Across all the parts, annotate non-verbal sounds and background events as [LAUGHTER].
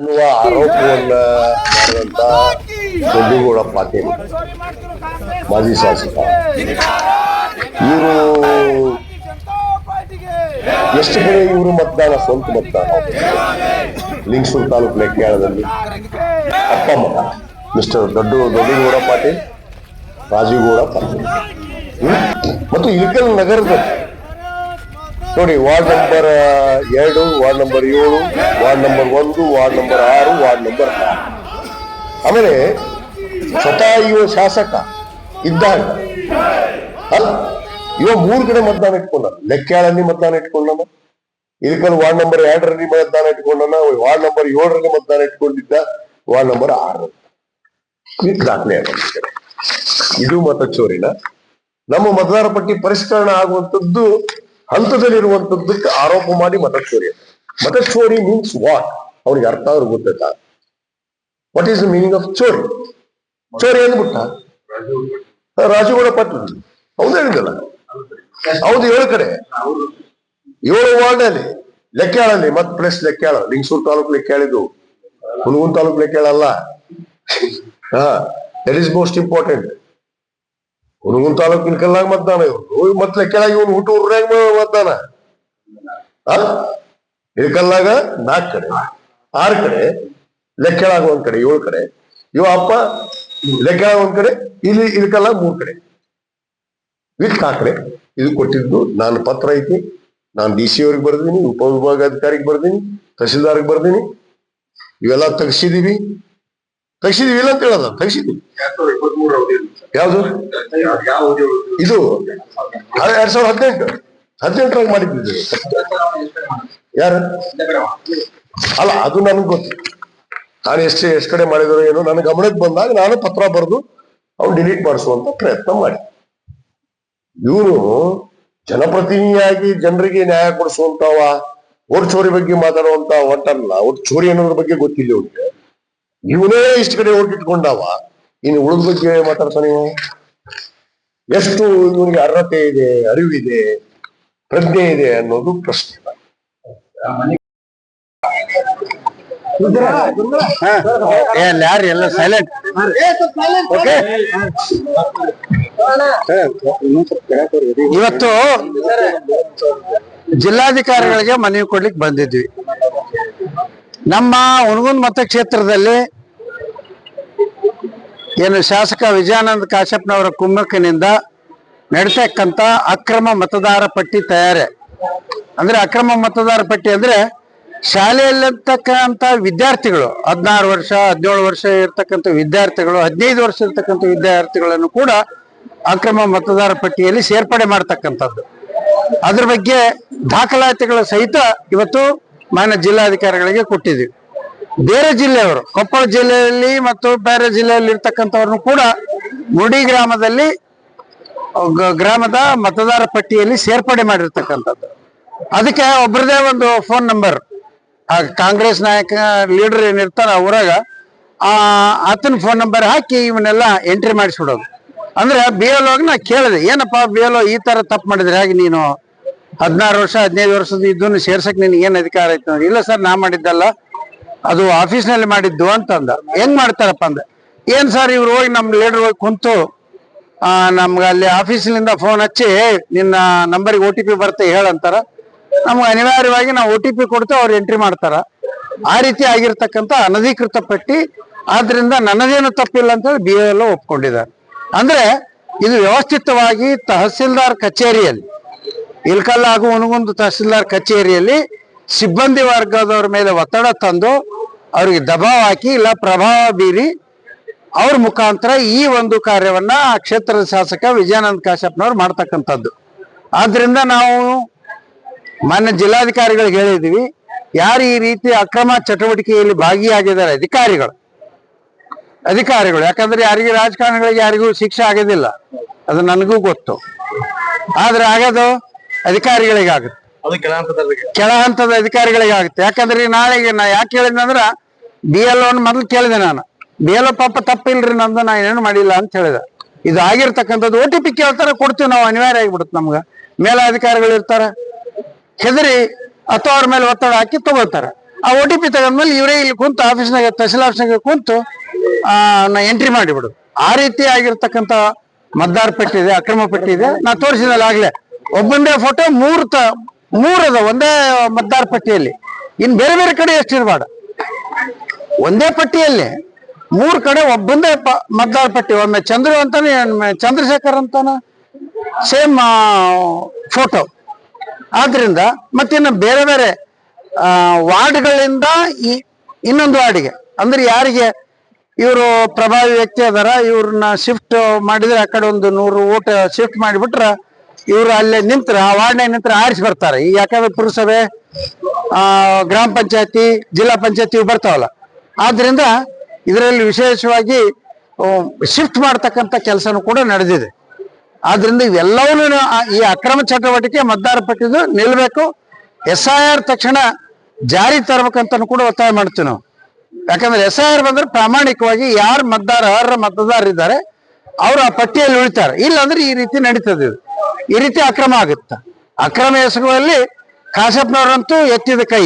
ಅನ್ನುವ ಆರೋಪವನ್ನ ದೊಡ್ಡಗೌಡ ಪಾಟೀಲ್, ಮಾಜಿ ಶಾಸಕ. ಇವರು ಎಷ್ಟು ಕಡೆ ಇವರು ಮತದಾನ, ಸ್ವಂತ ಮತದಾನ? ಲಿಂಗಸೂರು ತಾಲೂಕು ಲೆಕ್ಕಾಳದಲ್ಲಿ ಅಪ್ಪ ಮಗ, ಮಿಸ್ಟರ್ ದೊಡ್ಡ, ದೊಡ್ಡಗೌಡ ಪಾಟೀಲ್, ರಾಜೀಗೌಡ ಪಾಟೀಲ್? ಮತ್ತು ಇಳಕಲ್ ನಗರದಲ್ಲಿ ನೋಡಿ, ವಾರ್ಡ್ ನಂಬರ್ ಎರಡು, ವಾರ್ಡ್ ನಂಬರ್ ಏಳು, ವಾರ್ಡ್ ನಂಬರ್ ಒಂದು, ವಾರ್ಡ್ ನಂಬರ್ ಆರು, ವಾರ್ಡ್ ನಂಬರ್ ಆರು ಆಮೇಲೆ ಸ್ವತಃ ಶಾಸಕ ಇದ್ದಾಗ, ಅಲ್ಲ, ಇವ ಮೂರು ಕಡೆ ಮತದಾನ ಇಟ್ಕೊಂಡ ಲೆಕ್ಕಾಳಲ್ಲಿ ಮತದಾನ ಇಟ್ಕೊಂಡನ ಇಳಕಲ್ ವಾರ್ಡ್ ನಂಬರ್ ಎರಡರಲ್ಲಿ ಮತದಾನ ಇಟ್ಕೊಂಡನ, ವಾರ್ಡ್ ನಂಬರ್ ಏಳರಲ್ಲಿ ಮತದಾನ ಇಟ್ಕೊಂಡಿದ್ದ ವಾರ್ಡ್ ನಂಬರ್ ಆರು. ದಾಖಲೆ ಇದು ಇದು ಮತಚೋರಿನ. ನಮ್ಮ ಮತದಾರ ಪಟ್ಟಿ ಪರಿಷ್ಕರಣ ಆಗುವಂತದ್ದು ಹಂತದಲ್ಲಿರುವಂತದ್ದಕ್ಕೆ ಆರೋಪ ಮಾಡಿ ಮತಚೋರಿ ಮತಚೋರಿ ಮೀನ್ಸ್ ವಾಟ್ ಅವ್ರಿಗೆ ಅರ್ಥ ಆದ್ರೂ ಗೊತ್ತಾಯ್ತ what is the meaning of ಚೋರಿ? ಚೋರಿ ಅಂದ್ಬಿಟ್ಟ? ರಾಜುಗೌಡ ಪಟ್ಟು ಹೌದು ಹೇಳಿದಲ್ಲ ಹೌದು, ಏಳು ಕಡೆ. ಏಳು ವಾರ್ಡ್ ಅಲ್ಲಿ ಲೆಕ್ಕಾಳಲ್ಲಿ ಮತ್ ಪ್ಲಸ್ ಲೆಕ್ಕಾಳ ಲಿಂಗಸೂರು ತಾಲೂಕು ಲೆಕ್ಕಾಳಿದು ಹುನಗುನ್ ತಾಲೂಕು ಲೆಕ್ಕಾಳಲ್ಲ [LAUGHS] ಹಾ that is most important Hungund ತಾಲೂಕಿನ ಕಲ್ಲಾಗ ಮತದಾನ ಇವ್ರು. ಮತ್ತೆ ಕೆಳಗೆ ಇವ್ನು ಹುಟ್ಟು ಊರಾಗ ಮತದಾನ? ಇಳಕಲ್ಲಾಗ ನಾಲ್ಕು ಕಡೆ, ಆರು ಕಡೆ ಲೆಕ್ಕಳಾಗ ಒಂದ್ ಕಡೆ, ಏಳು ಕಡೆ. ಇವ ಅಪ್ಪ ಲೆಕ್ಕಳಾಗ ಒಂದ್ ಕಡೆ, ಇಲ್ಲಿ ಇಳಕಲ್ಲಾಗ ಮೂರ್ ಕಡೆ. ವಿತ್ ಕಾಕಡೆ ಇದು ಕೊಟ್ಟಿದ್ದು ನಾನು ಪತ್ರ ಐತಿ, ನಾನು ಡಿ ಸಿ ಅವ್ರಿಗೆ ಬರ್ದೀನಿ, ಉಪವಿಭಾಗಾಧಿಕಾರಿಗೆ ಬರ್ದೀನಿ, ತಹಸೀಲ್ದಾರ್ಗೆ ಬರ್ದೀನಿ. ಇವೆಲ್ಲ ತೆಗ್ಸಿದೀವಿ. ತಗಸಿದೀವಿ ಇಲ್ಲ ಅಂತ ಹೇಳೋದ, ತೆಗ್ಸಿದೀವಿ. ಯಾವ್ದು? ಇದು ಎರಡ್ ಸಾವಿರದ ಹದಿನೆಂಟು. ಹದಿನೆಂಟರಾಗ ಮಾಡಿದ್ದು ಯಾರು? ಅಲ್ಲ, ಅದು ನನಗೆ ಗೊತ್ತು. ನಾನು ಎಷ್ಟು ಎಷ್ಟು ಕಡೆ ಮಾಡಿದ್ರು ಏನು, ನನ್ನ ಗಮನಕ್ಕೆ ಬಂದಾಗ ನಾನು ಪತ್ರ ಬರೆದು ಅವ್ನು ಡಿಲೀಟ್ ಮಾಡಿಸುವಂತ ಪ್ರಯತ್ನ ಮಾಡಿ ಇವರು ಜನಪ್ರತಿನಿಧಿಯಾಗಿ ಜನರಿಗೆ ನ್ಯಾಯ ಕೊಡಿಸುವಂತವ, ಓಟ್ ಚೋರಿ ಬಗ್ಗೆ ಮಾತಾಡುವಂತ ಒಟ್ಟಲ್ಲ ಓಟ್ ಚೋರಿ ಅನ್ನೋದ್ರ ಬಗ್ಗೆ ಗೊತ್ತಿಲ್ಲ ಇವನೇ ಇಷ್ಟು ಕಡೆ ಓಟ್ ಇಟ್ಕೊಂಡವ. ಇನ್ನು ಉಳಿದ ಬಗ್ಗೆ ಮಾತಾಡ್ತಾನೆ ನೀವು? ಎಷ್ಟು ಇವನಿಗೆ ಅರ್ಹತೆ ಇದೆ ಅರಿವಿದೆ ಪ್ರಜ್ಞೆ ಇದೆ ಅನ್ನೋದು ಪ್ರಶ್ನೆ. ಯಾರು ಎಲ್ಲ ಸೈಲೆಂಟ್ ಓಕೆ ಇವತ್ತು ಜಿಲ್ಲಾಧಿಕಾರಿಗಳಿಗೆ ಮನವಿ ಕೊಡ್ಲಿಕ್ಕೆ ಬಂದಿದ್ವಿ. ನಮ್ಮ ಹುಣಗುಂದ್ ಮತಕ್ಷೇತ್ರದಲ್ಲಿ ಏನು ಶಾಸಕ ವಿಜಯಾನಂದ ಕಾಶ್ಯಪ್ನವರ ಕುಮ್ಮಕ್ಕಿನಿಂದ ನಡೀತಕ್ಕಂತ ಅಕ್ರಮ ಮತದಾರ ಪಟ್ಟಿ ತಯಾರಿ. ಅಂದ್ರೆ ಅಕ್ರಮ ಮತದಾರ ಪಟ್ಟಿ ಅಂದ್ರೆ ಶಾಲೆಯಲ್ಲಿರ್ತಕ್ಕಂಥ ವಿದ್ಯಾರ್ಥಿಗಳು, ಹದಿನಾರು ವರ್ಷ, ಹದಿನೇಳು ವರ್ಷ ಇರ್ತಕ್ಕಂಥ ವಿದ್ಯಾರ್ಥಿಗಳು, ಹದಿನೈದು ವರ್ಷ ಇರ್ತಕ್ಕಂಥ ವಿದ್ಯಾರ್ಥಿಗಳನ್ನು ಕೂಡ ಅಕ್ರಮ ಮತದಾರ ಪಟ್ಟಿಯಲ್ಲಿ ಸೇರ್ಪಡೆ ಮಾಡ್ತಕ್ಕಂಥದ್ದು. ಅದ್ರ ಬಗ್ಗೆ ದಾಖಲಾತಿಗಳ ಸಹಿತ ಇವತ್ತು ಮಾನ್ಯ ಜಿಲ್ಲಾಧಿಕಾರಿಗಳಿಗೆ ಕೊಟ್ಟಿದ್ದೀವಿ. ಬೇರೆ ಜಿಲ್ಲೆಯವರು, ಕೊಪ್ಪಳ ಜಿಲ್ಲೆಯಲ್ಲಿ ಮತ್ತು ಬೇರೆ ಜಿಲ್ಲೆಯಲ್ಲಿ ಇರ್ತಕ್ಕಂಥವ್ರನ್ನು ಕೂಡ ಮುಡಿ ಗ್ರಾಮದಲ್ಲಿ ಗ್ರಾಮದ ಮತದಾರ ಪಟ್ಟಿಯಲ್ಲಿ ಸೇರ್ಪಡೆ ಮಾಡಿರ್ತಕ್ಕಂಥದ್ದು. ಅದಕ್ಕೆ ಒಬ್ಬರದೇ ಒಂದು ಫೋನ್ ನಂಬರ್ ಆ, ಕಾಂಗ್ರೆಸ್ ನಾಯಕ ಲೀಡರ್ ಏನಿರ್ತಾರ ಊರಾಗ ಆ, ಆತನ ಫೋನ್ ನಂಬರ್ ಹಾಕಿ ಇವನ್ನೆಲ್ಲ ಎಂಟ್ರಿ ಮಾಡಿಸ್ಬಿಡೋದು. ಅಂದ್ರೆ ಬಿ ಎಲ್ ನಾ ಕೇಳಿದೆ, ಏನಪ್ಪ ಬಿ ಎಲ್ ಈ ತರ ತಪ್ಪು ಮಾಡಿದ್ರೆ ಹೇಗೆ ನೀನು? ಹದಿನಾರು ವರ್ಷ, ಹದಿನೈದು ವರ್ಷದ ಇದನ್ನು ಸೇರ್ಸಕ್ ನಿನ್ಗೆ ಏನು ಅಧಿಕಾರ ಐತೆ? ಇಲ್ಲ ಸರ್, ನಾ ಮಾಡಿದ್ದಲ್ಲ. ಅದು ಆಫೀಸ್ನಲ್ಲಿ ಮಾಡಿದ್ದು ಅಂತಂದ. ಹೆಂಗ್ ಮಾಡ್ತಾರಪ್ಪ ಅಂದ ಏನ್ ಸರ್ ಇವ್ರು ಹೋಗಿ ನಮ್ ಲೀಡರ್ ಹೋಗಿ ಕುಂತು, ಆ, ನಮ್ಗೆ ಅಲ್ಲಿ ಆಫೀಸಿನಿಂದ ಫೋನ್ ಹಚ್ಚಿ ನಿನ್ನ ನಂಬರ್ಗೆ ಓ ಟಿ ಪಿ ಬರುತ್ತೆ ಹೇಳಂತಾರ ನಮ್ಗೆ ಅನಿವಾರ್ಯವಾಗಿ ನಾವು ಓ ಟಿ ಪಿ ಕೊಡ್ತೇವೆ ಅವ್ರು ಎಂಟ್ರಿ ಮಾಡ್ತಾರ. ಆ ರೀತಿ ಆಗಿರ್ತಕ್ಕಂಥ ಅನಧಿಕೃತ ಪಟ್ಟಿ, ಆದ್ರಿಂದ ನನ್ನದೇನು ತಪ್ಪಿಲ್ಲ ಅಂತ ಬಿ ಎಲ್ ಒಪ್ಕೊಂಡಿದ್ದಾರೆ. ಅಂದ್ರೆ, ಇದು ವ್ಯವಸ್ಥಿತವಾಗಿ ತಹಸೀಲ್ದಾರ್ ಕಚೇರಿಯಲ್ಲಿ ಇಲ್ಕಲ್ಲ ಹಾಗೂ ತಹಸೀಲ್ದಾರ್ ಕಚೇರಿಯಲ್ಲಿ ಸಿಬ್ಬಂದಿ ವರ್ಗದವ್ರ ಮೇಲೆ ಒತ್ತಡ ತಂದು ಅವ್ರಿಗೆ ದಬಾವ್ ಹಾಕಿ ಇಲ್ಲ ಪ್ರಭಾವ ಬೀರಿ ಅವ್ರ ಮುಖಾಂತರ ಈ ಒಂದು ಕಾರ್ಯವನ್ನ ಆ ಕ್ಷೇತ್ರದ ಶಾಸಕ ವಿಜಯಾನಂದ ಕಾಶ್ಯಪ್ನವ್ರು ಮಾಡ್ತಕ್ಕಂಥದ್ದು. ಆದ್ರಿಂದ ನಾವು ಮಾನ್ಯ ಜಿಲ್ಲಾಧಿಕಾರಿಗಳಿಗೆ ಹೇಳಿದ್ವಿ, ಯಾರು ಈ ರೀತಿ ಅಕ್ರಮ ಚಟುವಟಿಕೆಯಲ್ಲಿ ಭಾಗಿಯಾಗಿದ್ದಾರೆ ಅಧಿಕಾರಿಗಳು. ಅಧಿಕಾರಿಗಳು, ಯಾಕಂದ್ರೆ ಯಾರಿಗೆ ರಾಜಕಾರಣಿಗಳಿಗೆ ಯಾರಿಗೂ ಶಿಕ್ಷೆ ಆಗೋದಿಲ್ಲ. ಅದು ನನಗೂ ಗೊತ್ತು. ಆದ್ರೆ ಆಗೋದು ಅಧಿಕಾರಿಗಳಿಗೆ ಆಗುತ್ತೆ ಅದು ಕೆಳ ಹಂತದ ಅಧಿಕಾರಿಗಳಿಗೆ ಆಗುತ್ತೆ ಯಾಕಂದ್ರೆ ನಾಳೆ ನಾ ಯಾಕೆ ಹೇಳಿದ್ನ ಅಂದ್ರ ಬಿ ಎಲ್ ಒನ್ ಮೊದಲು ಕೇಳಿದೆ ನಾನು. ಬಿ ಎಲ್ ಪಾಪ ತಪ್ಪಿಲ್ರಿ ನಂದು, ನಾ ಏನೇನು ಮಾಡಿಲ್ಲ ಅಂತ ಹೇಳಿದೆ. ಇದು ಆಗಿರ್ತಕ್ಕಂಥದ್ದು ಓ ಟಿ ಪಿ ಕೇಳ್ತಾರೆ, ಕೊಡ್ತೀವಿ ನಾವು, ಅನಿವಾರ್ಯ ಆಗಿಬಿಡುತ್ತೆ ನಮ್ಗ. ಮೇಲಾಧಿಕಾರಿಗಳು ಇರ್ತಾರೆ. ಹೆದರಿ ಅಥವಾ ಅವ್ರ ಮೇಲೆ ಒತ್ತಡ ಹಾಕಿ ತಗೋತಾರ ಆ ಒ ಟಿ ಪಿ ತಗೊಂಡ್ಮೇಲೆ ಇವರೇ ಇಲ್ಲಿ ಕುಂತು ಆಫೀಸ್ನಾಗ, ತಹಸೀಲ್ ಆಫೀಸ್ನಾಗ ಕುಂತು ನಾ ಎಂಟ್ರಿ ಮಾಡಿಬಿಡು. ಆ ರೀತಿ ಆಗಿರ್ತಕ್ಕಂಥ ಮತದಾರ ಪೆಟ್ಟಿದೆ ಅಕ್ರಮ ಪೆಟ್ಟಿದೆ ನಾ ತೋರಿಸಿದಲ್ಲ ಆಗ್ಲೇ. ಒಬ್ಬಂದೇ ಫೋಟೋ ಮೂರ್ತ ತ ಮೂರ್ ಅದ ಒಂದೇ ಮತದಾರ ಪಟ್ಟಿಯಲ್ಲಿ. ಇನ್ ಬೇರೆ ಬೇರೆ ಕಡೆ ಎಷ್ಟಿರ್ಬಾರ್ದ ಒಂದೇ ಪಟ್ಟಿಯಲ್ಲಿ ಮೂರ್ ಕಡೆ ಒಬ್ಬಂದೇ ಮತದಾರ ಪಟ್ಟಿ. ಒಮ್ಮೆ ಚಂದ್ರು ಅಂತಾನೆ ಚಂದ್ರಶೇಖರ್ ಅಂತಾನ, ಸೇಮ್ ಫೋಟೋ. ಆದ್ರಿಂದ ಮತ್ತಿನ್ನು ಬೇರೆ ಬೇರೆ ವಾರ್ಡ್ಗಳಿಂದ ಈ ಇನ್ನೊಂದು ವಾರ್ಡ್ಗೆ. ಅಂದ್ರೆ ಯಾರಿಗೆ? ಇವರು ಪ್ರಭಾವಿ ವ್ಯಕ್ತಿ ಅದಾರ, ಇವ್ರನ್ನ ಶಿಫ್ಟ್ ಮಾಡಿದ್ರೆ ಆ ಕಡೆ ಒಂದು ನೂರು ಓಟ್ ಶಿಫ್ಟ್ ಮಾಡಿಬಿಟ್ರ ಇವ್ರು ಅಲ್ಲೇ ನಿಂತ್ರ, ಆ ವಾರ್ಡ್ನಾಗ ನಿಂತ್ರ ಆರಿಸಿ ಬರ್ತಾರೆ. ಈ ಯಾಕಂದ್ರೆ ಪುರಸಭೆ ಗ್ರಾಮ ಪಂಚಾಯತಿ, ಜಿಲ್ಲಾ ಪಂಚಾಯತಿ ಬರ್ತಾವಲ್ಲ. ಆದ್ರಿಂದ ಇದರಲ್ಲಿ ವಿಶೇಷವಾಗಿ ಶಿಫ್ಟ್ ಮಾಡ್ತಕ್ಕಂಥ ಕೆಲಸನೂ ಕೂಡ ನಡೆದಿದೆ. ಆದ್ರಿಂದ ಇವೆಲ್ಲವನ್ನೂ ಈ ಅಕ್ರಮ ಚಟುವಟಿಕೆ ಮತದಾರ ಪಟ್ಟಿದ್ದು ನಿಲ್ಬೇಕು. ಎಸ್ ಐ ಆರ್ ತಕ್ಷಣ ಜಾರಿ ತರಬೇಕಂತ ಕೂಡ ಒತ್ತಾಯ ಮಾಡ್ತೀವಿ ನಾವು. ಯಾಕಂದ್ರೆ ಎಸ್ ಐ ಆರ್ ಬಂದ್ರೆ ಪ್ರಾಮಾಣಿಕವಾಗಿ ಯಾರು ಮತದಾರ ಅರ್ಹ ಮತದಾರರಿದ್ದಾರೆ, ಅವರು ಆ ಪಟ್ಟಿಯಲ್ಲಿ ಉಳಿತಾರೆ. ಇಲ್ಲಾಂದ್ರೆ ಈ ರೀತಿ ನಡೀತದೆ ಇದು. ಈ ರೀತಿ ಅಕ್ರಮ ಆಗುತ್ತೆ. ಅಕ್ರಮ ಎಸಗುವಲ್ಲಿ ಕಾಶಪ್ಪನವರಂತೂ ಎತ್ತಿದ ಕೈ.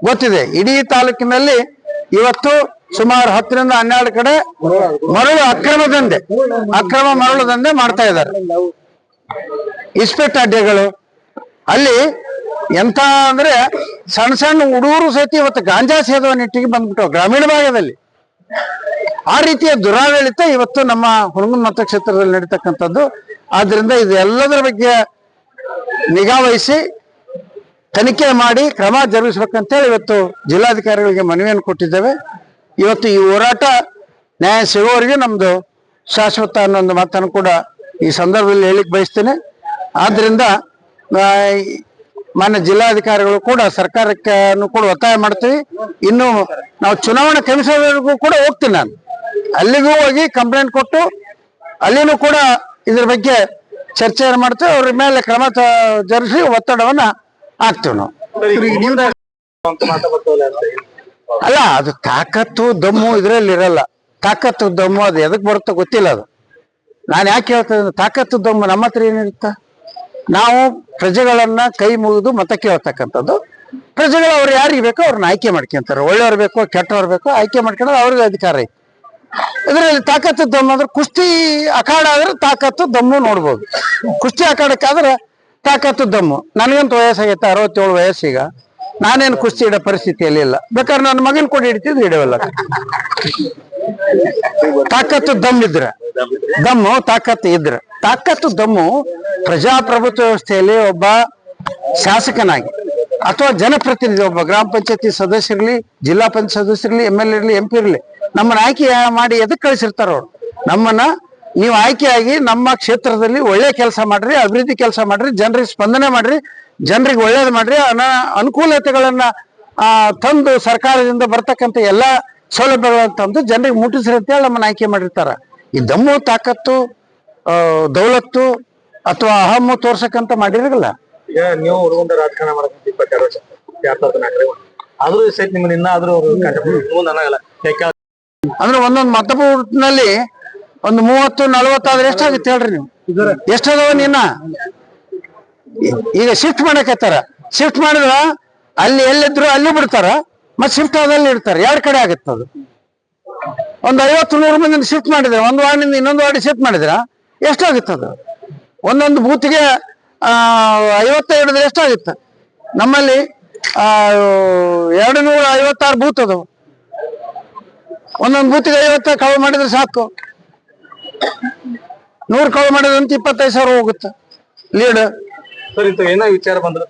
ಗೊತ್ತಿದೆ, ಇಡೀ ತಾಲೂಕಿನಲ್ಲಿ ಇವತ್ತು ಸುಮಾರು ಹತ್ತರಿಂದ ಹನ್ನೆರಡು ಕಡೆ ಮರಳು ಅಕ್ರಮ ದಂಧೆ, ಅಕ್ರಮ ಮರಳು ದಂಧೆ ಮಾಡ್ತಾ ಇದ್ದಾರೆ. ಇಸ್ಪೆಟ್ ಅಡ್ಡೆಗಳು, ಅಲ್ಲಿ ಎಂತ ಅಂದ್ರೆ ಸಣ್ಣ ಸಣ್ಣ ಹುಡುಗರು ಸಹಿತ ಇವತ್ತು ಗಾಂಜಾ ಸೇದುವ ನಿಟ್ಟಿಗೆ ಬಂದ್ಬಿಟ್ಟು ಗ್ರಾಮೀಣ ಭಾಗದಲ್ಲಿ. ಆ ರೀತಿಯ ದುರಾಡಳಿತ ಇವತ್ತು ನಮ್ಮ ಹುಣಗುನ್ ಮತಕ್ಷೇತ್ರದಲ್ಲಿ ನಡೀತಕ್ಕಂಥದ್ದು. ಆದ್ರಿಂದ ಇದು ಎಲ್ಲದರ ಬಗ್ಗೆ ನಿಗಾ ವಹಿಸಿ, ತನಿಖೆ ಮಾಡಿ, ಕ್ರಮ ಜರುಗಿಸ್ಬೇಕಂತೇಳಿ ಇವತ್ತು ಜಿಲ್ಲಾಧಿಕಾರಿಗಳಿಗೆ ಮನವಿಯನ್ನು ಕೊಟ್ಟಿದ್ದೇವೆ. ಇವತ್ತು ಈ ಹೋರಾಟ ನ್ಯಾಯ ಸಿಗೋವರೆಗೂ ನಮ್ದು ಶಾಶ್ವತ ಅನ್ನೋ ಒಂದು ಮಾತನ್ನು ಕೂಡ ಈ ಸಂದರ್ಭದಲ್ಲಿ ಹೇಳಿಕ್ ಬಯಸ್ತೇನೆ. ಆದ್ರಿಂದ ಮಾನ್ಯ ಜಿಲ್ಲಾಧಿಕಾರಿಗಳು ಕೂಡ ಸರ್ಕಾರಕ್ಕೆ ಕೂಡ ಒತ್ತಾಯ ಮಾಡ್ತೀವಿ. ಇನ್ನು ನಾವು ಚುನಾವಣಾ ಕಮಿಷನರ್ಗೂ ಕೂಡ ಹೋಗ್ತೀನಿ ನಾನು. ಅಲ್ಲಿಗೂ ಹೋಗಿ ಕಂಪ್ಲೇಂಟ್ ಕೊಟ್ಟು ಅಲ್ಲಿನೂ ಕೂಡ ಇದ್ರ ಬಗ್ಗೆ ಚರ್ಚೆಯನ್ನು ಮಾಡ್ತೇವೆ ಅವ್ರ ಮೇಲೆ ಕ್ರಮ ಜರುಗಿಸಿ ಒತ್ತಡವನ್ನ ಹಾಕ್ತೇವೆ ನಾವು. ಅಲ್ಲ, ಅದು ತಾಕತ್ತು, ದಮ್ಮು ಇದ್ರಲ್ಲಿ ಇರಲ್ಲ. ತಾಕತ್ತು, ದಮ್ಮು ಅದು ಎದಕ್ ಬರುತ್ತೋ ಗೊತ್ತಿಲ್ಲ ಅದು. ನಾನು ಯಾಕೆ ಹೇಳ್ತೇನೆ ತಾಕತ್ತು, ದಮ್ಮು ನಮ್ಮ ಹತ್ರ ಏನಿರುತ್ತ? ನಾವು ಪ್ರಜೆಗಳನ್ನ ಕೈ ಮುಗಿದು ಮತ ಕೇಳ್ತಕ್ಕಂಥದ್ದು. ಪ್ರಜೆಗಳು ಅವ್ರು ಯಾರಿಗೆ ಬೇಕೋ ಅವ್ರನ್ನ ಆಯ್ಕೆ ಮಾಡ್ಕೊಂತಾರೆ. ಒಳ್ಳೆಯವ್ರು ಬೇಕೋ ಕೆಟ್ಟವ್ರು ಬೇಕೋ ಆಯ್ಕೆ ಮಾಡ್ಕೊಳ್ಳೋದು ಅವ್ರಿಗೆ ಅಧಿಕಾರ ಐತಿ. ಇದರಲ್ಲಿ ತಾಕತ್ತು ದಮ್ಮು ಅಂದ್ರೆ ಕುಸ್ತಿ ಅಖಾಡ ಆದ್ರೆ ತಾಕತ್ತು ದಮ್ಮು ನೋಡ್ಬೋದು. ಕುಸ್ತಿ ಅಖಾಡಕ್ಕಾದ್ರೆ ತಾಕತ್ತು ದಮ್ಮು. ನನಗಂತೂ ವಯಸ್ಸಾಗೈತೆ ಅರವತ್ತೇಳು ವಯಸ್ಸೀಗ. ನಾನೇನು ಕುಸ್ತಿ ಇಡೋ ಪರಿಸ್ಥಿತಿಯಲ್ಲಿ ಇಲ್ಲ. ಬೇಕಾದ್ರೆ ನನ್ನ ಮಗನ ಕೂಡ ಹಿಡಿತಿದ್ದು ಇಡವಲ್ಲ ತಾಕತ್ತು ದಮ್ ಇದ್ರೆ. ದಮ್ಮು, ತಾಕತ್ತು ಇದ್ರೆ. ತಾಕತ್ತು ದಮ್ಮು ಪ್ರಜಾಪ್ರಭುತ್ವ ವ್ಯವಸ್ಥೆಯಲ್ಲಿ ಒಬ್ಬ ಶಾಸಕನಾಗಿ ಅಥವಾ ಜನಪ್ರತಿನಿಧಿ, ಒಬ್ಬ ಗ್ರಾಮ ಪಂಚಾಯತಿ ಸದಸ್ಯರಿರ್ಲಿ ಜಿಲ್ಲಾ ಪಂಚಾಯತ್ ಸದಸ್ಯರಿರ್ಲಿ ಎಂ ಎಲ್ ಎ ಇರ್ಲಿ ಎಂ ಪಿ ಇರ್ಲಿ, ನಮ್ಮನ್ನ ಆಯ್ಕೆ ಮಾಡಿ ಎದಕ್ಕೆ ಕಳಿಸಿರ್ತಾರ ಅವ್ರು? ನಮ್ಮನ್ನ ನೀವು ಆಯ್ಕೆಯಾಗಿ ನಮ್ಮ ಕ್ಷೇತ್ರದಲ್ಲಿ ಒಳ್ಳೆ ಕೆಲಸ ಮಾಡ್ರಿ, ಅಭಿವೃದ್ಧಿ ಕೆಲಸ ಮಾಡ್ರಿ, ಜನರಿಗೆ ಸ್ಪಂದನೆ ಮಾಡ್ರಿ, ಜನರಿಗೆ ಒಳ್ಳೇದು ಮಾಡ್ರಿ, ಅನ ಅನುಕೂಲತೆಗಳನ್ನ ತಂದು ಸರ್ಕಾರದಿಂದ ಬರ್ತಕ್ಕಂಥ ಎಲ್ಲಾ ಸೌಲಭ್ಯಗಳನ್ನು ತಂದು ಜನರಿಗೆ ಮುಟ್ಟಿಸ್ರಿ ಅಂತೇಳಿ ನಮ್ಮನ್ನ ಆಯ್ಕೆ ಮಾಡಿರ್ತಾರ. ಈ ದಮ್ಮು, ತಾಕತ್ತು ದೌಲತ್ತು ಅಥವಾ ಅಹಮ್ಮು ತೋರ್ಸಕ್ಕಂತ ಮಾಡಿರಲ್ಲ? ನೀವು ರಾಜಕಾರಣ ಇಪ್ಪತ್ತೆರಡು ವರ್ಷ ಎರಡ್ ಆದ್ರೂ ಸಹಿತ ನಿಮ್ಮನ್ನ ಅವರು ಅಂದ್ರೆ ಒಂದೊಂದು ಮತಬೂಟ್ನಲ್ಲಿ ಒಂದು ಮೂವತ್ತು ನಲವತ್ತಾದ್ರೆ ಎಷ್ಟಾಗುತ್ತೆ ಹೇಳ್ರಿ ನೀವು? ಎಷ್ಟದವ ನಿನ್ನ? ಈಗ ಶಿಫ್ಟ್ ಮಾಡಕತ್ತಾರ ಶಿಫ್ಟ್ ಮಾಡಿದ್ರ ಅಲ್ಲಿ ಎಲ್ಲಿದ್ರು ಅಲ್ಲಿ ಬಿಡ್ತಾರ ಮತ್ ಶಿಫ್ಟ್ ಆದಲ್ಲಿ ಇಡ್ತಾರ. ಎರಡ್ ಕಡೆ ಆಗತ್ತ ಅದು? ಒಂದ್ ಐವತ್ತು, ನೂರು ಮಂದಿ ಶಿಫ್ಟ್ ಮಾಡಿದ್ರೆ, ಒಂದು ವಾರ್ಡಿಂದ ಇನ್ನೊಂದು ವಾರ್ಡ್ ಶಿಫ್ಟ್ ಮಾಡಿದ್ರ ಎಷ್ಟಾಗುತ್ತೆ ಅದು? ಒಂದೊಂದು ಬೂತ್ಗೆ ಐವತ್ತು ಹಿಡಿದ್ರೆ ಎಷ್ಟಾಗುತ್ತೆ ನಮ್ಮಲ್ಲಿ ಎರಡು ನೂರ ಐವತ್ತಾರು ಬೂತ್ ಅದು ಒಂದೊಂದು ಬೂತ್ಗೆ ಐವತ್ತ ಕಳು ಮಾಡಿದ್ರೆ ಸಾಕು. ನೂರು ಕಳು ಮಾಡಿದ್ರಂತ ಇಪ್ಪತ್ತೈದು ಸಾವಿರ ಹೋಗುತ್ತೆ. ಲೀಡ್ ಸರ್ ಏನೋ ವಿಚಾರ ಬಂದ್ರೆ